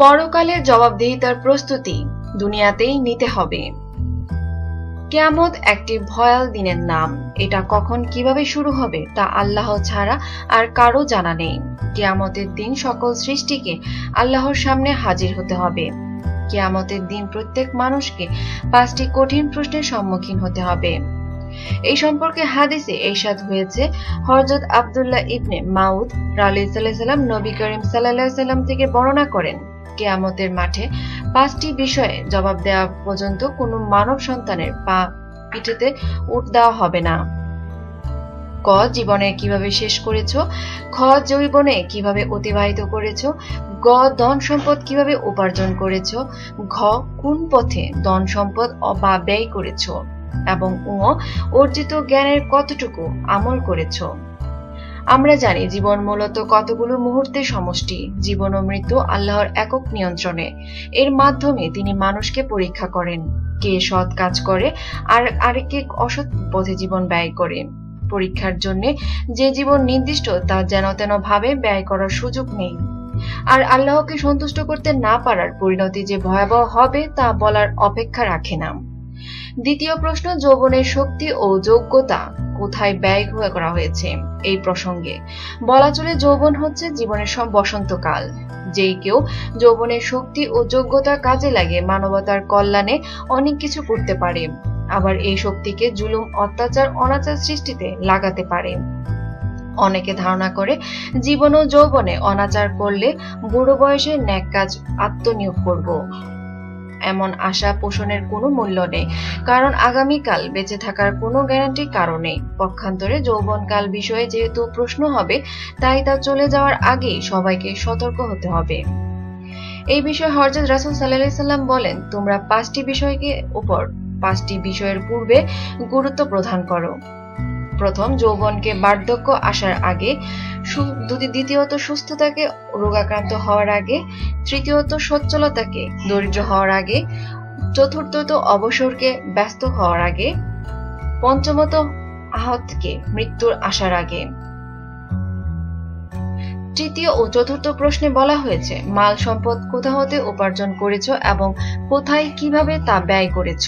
পরকালের জবাবদিহিতার প্রস্তুতি দুনিয়াতেই নিতে হবে। কেয়ামত একটি ভয়াল দিনের নাম। এটা কখন কীভাবে শুরু হবে তা আল্লাহ ছাড়া আর কারও জানা নেই। কেয়ামতের দিন সকল সৃষ্টিকে আল্লাহর সামনে হাজির হতে হবে। কেয়ামতের দিন প্রত্যেক মানুষকে পাঁচটি কঠিন প্রশ্নের সম্মুখীন হতে হবে। এই সম্পর্কে হাদিসে এরশাদ হয়েছে, হযরত আব্দুল্লাহ ইবনে মাউদ রালি সাল্লাম নবী করিম সাল্লাহ সাল্লাম থেকে বর্ণনা করেন। কেয়ামতের মাঠে পাঁচটি বিষয়ে জবাব দেওয়া পর্যন্ত কোনো মানব সন্তানের পা পিঠেতে উঠ দেওয়া হবে না। ক, জীবনে কীভাবে শেষ করেছ? খ জৈবনে কীভাবে অতিবাহিত করেছ? গ, ধন সম্পদ কীভাবে উপার্জন করেছ? ঘ, কোন পথে ধন সম্পদ বা ব্যয় করেছ? এবং অর্জিত জ্ঞানের কতটুকু আমল করেছ? আমরা জানি জীবন মূলত কতগুলো মুহূর্তের সমষ্টি, জীবন ও মৃত্যু আল্লাহর একক নিয়ন্ত্রণে। এর মাধ্যমে তিনি মানুষকে পরীক্ষা করেন, কে সৎ কাজ করে আর আরেকে অসৎ পথে জীবন ব্যয় করে। পরীক্ষার জন্য যে জীবন নির্দিষ্ট তা যেন তেন ভাবে ব্যয় করার সুযোগ নেই। আর আল্লাহকে সন্তুষ্ট করতে না পারার পরিণতি যে ভয়াবহ হবে তা বলার অপেক্ষা রাখে না। দ্বিতীয় প্রশ্ন, যৌবনের শক্তি ও যোগ্যতা কোথায় ব্যয় করা হয়েছে? এই প্রসঙ্গে। বলা চলে যৌবন হচ্ছে জীবনের সব বসন্তকাল, যেই কেউ যৌবনের শক্তি ও যোগ্যতা কাজে লাগে, মানবতার কল্যাণে অনেক কিছু করতে পারে। আবার এই শক্তিকে জুলুম, অত্যাচার, অনাচার সৃষ্টিতে লাগাতে পারে। অনেকে ধারণা করে, জীবন ও যৌবনে অনাচার করলে বুড়ো বয়সে ন্যাক কাজ আত্মনিয়োগ করব। এমন আশা পোষণের কোনো মূল্য নেই, কারণ আগামীকাল বেঁচে থাকার কোনো গ্যারান্টি কারণে পক্ষান্তরে যৌবনকাল বিষয়ে যেহেতু প্রশ্ন হবে, তাই তা চলে যাওয়ার আগেই সবাইকে সতর্ক হতে হবে। এই বিষয়ে হরজত রাসুল সাল্লাহ সাল্লাম বলেন, তোমরা পাঁচটি বিষয়কে উপর, পাঁচটি বিষয়ের পূর্বে গুরুত্ব প্রদান করো। প্রথম যৌবনকে বার্ধক্য আসার আগে দ্বিতীয়ত সুস্থতাকে রোগাক্রান্ত হওয়ার আগে, তৃতীয়ত সচ্ছলতাকে দরিদ্র হওয়ার আগে, চতুর্থত অবসরকে ব্যস্ত হওয়ার আগে, পঞ্চমত আহতকে মৃত্যুর আসার আগে। তৃতীয় ও চতুর্থ প্রশ্নে বলা হয়েছে, মাল সম্পদ কোথা হতে উপার্জন করেছ এবং কোথায় কীভাবে তা ব্যয় করেছ?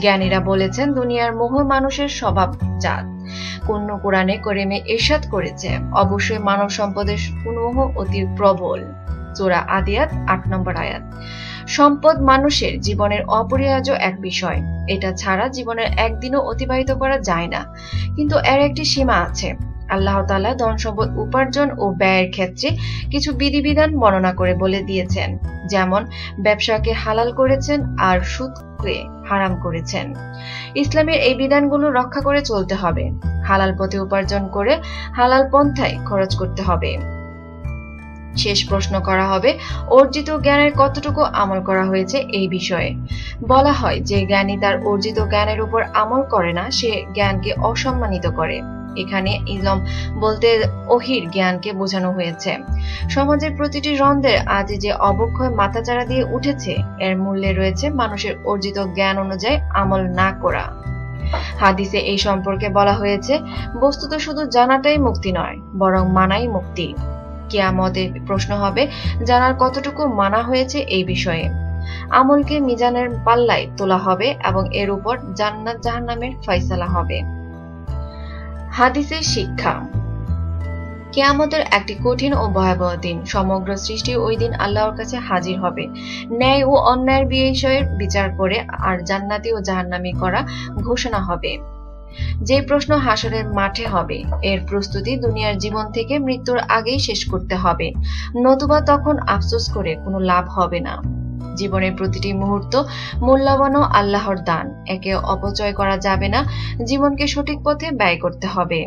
জ্ঞানীরা বলেছেন, দুনিয়ার মোহ মানুষের স্বভাব জাত কোন কোরআনে করিমে এরশাদ করেছে। অবশ্যই মানব সম্পদের পুনঃ অতি প্রবল। চোরা আদিয়াত, আট নম্বর আয়াত। সম্পদ মানুষের জীবনের অপরিহার্য এক বিষয়। এটা ছাড়া জীবনের একদিনও অতিবাহিত করা যায় না। কিন্তু এর একটি সীমা আছে। আল্লাহ তাআলা ধন সম্পদ উপার্জন ও ব্যয়ের ক্ষেত্রে কিছু বিধিবিধান বর্ণনা করে বলে দিয়েছেন। যেমন, ব্যবসাকে হালাল করেছেন আর সুদকে হারাম করেছেন। ইসলামের এই বিধানগুলো রক্ষা করে চলতে হবে। হালাল পথে উপার্জন করে হালাল পন্থায় খরচ করতে হবে। শেষ প্রশ্ন করা হবে, অর্জিত জ্ঞানের কতটুকু আমল করা হয়েছে এই বিষয়ে? বলা হয় যে জ্ঞানী তার অর্জিত জ্ঞানের উপর আমল করে না, সে জ্ঞানকে অসম্মানিত করে। এখানে ইলম বলতে ওহির জ্ঞানকে বোঝানো হয়েছে। সমাজের প্রতিটি রন্ধ্রের আজ যে অবক্ষয় মাথাচাড়া দিয়ে উঠেছে, এর মূল্যে রয়েছে মানুষের অর্জিত জ্ঞান অনুযায়ী আমল না করা। হাদিসে এই সম্পর্কে বলা হয়েছে, বস্তুত শুধু জানাটাই মুক্তি নয়, বরং মানাই মুক্তি। কিয়ামতে প্রশ্ন হবে, জানার কতটুকু মানা হয়েছে এই বিষয়ে। আমলকে মিজানের পাল্লায় তোলা হবে এবং এর উপর জান্নাত জাহান্নামের ফয়সালা হবে। হাদিসের শিক্ষা। কেয়ামতের একটি কঠিন ও ভয়াবহ দিন। সমগ্র সৃষ্টি ওই দিন আল্লাহর কাছে হাজির হবে। ন্যায় ও অন্যায়ের বিষয়ের বিচার করে আর জান্নাতি ও জাহান্নামি করা ঘোষণা হবে। যে প্রশ্ন হাসরের মাঠে হবে, এর প্রস্তুতি দুনিয়ার জীবন থেকে মৃত্যুর আগেই শেষ করতে হবে। নতুবা তখন আফসোস করে কোনো লাভ হবে না। জীবনের প্রতিটি মুহূর্ত মূল্যবান ও আল্লাহর দান। একে অপচয় করা যাবে না। জীবনকে সঠিক পথে ব্যয় করতে হবে।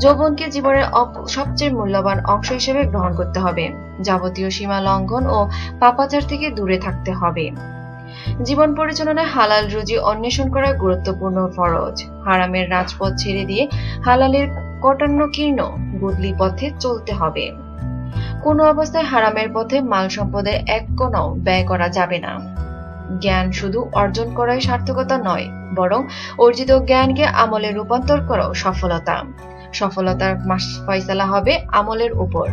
যৌবনকে জীবনের সবচেয়ে মূল্যবান অংশ হিসেবে গ্রহণ করতে হবে। যাবতীয় সীমা লঙ্ঘন ও পাপাচার থেকে দূরে থাকতে হবে। জীবন পরিচালনায় হালাল রুজি অন্বেষণ করা গুরুত্বপূর্ণ ফরজ। হারামের রাজপথ ছেড়ে দিয়ে হালালের কটান্নকীর্ণ গুদলি পথে চলতে হবে। কোনো অবস্থায় হারামের পথে মাল সম্পদে এক কোনও ব্যয় করা যাবে না। জ্ঞান শুধু অর্জন করাই সার্থকতা নয়, বরং অর্জিত জ্ঞানকে আমলে রূপান্তর করাও সফলতা। সফলতার ফয়সালা হবে আমলের উপর।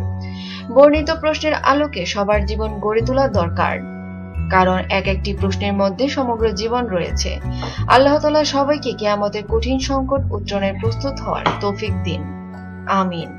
বর্ণিত প্রশ্নের আলোকে সবার জীবন গড়ে তোলা দরকার। কারণ এক একটি প্রশ্নের মধ্যে সমগ্র জীবন রয়েছে। আল্লাহ তালা সবাইকে কেয়ামতের কঠিন সংকট উত্তরণের প্রস্তুত হওয়ার তৌফিক দিন। আমিন।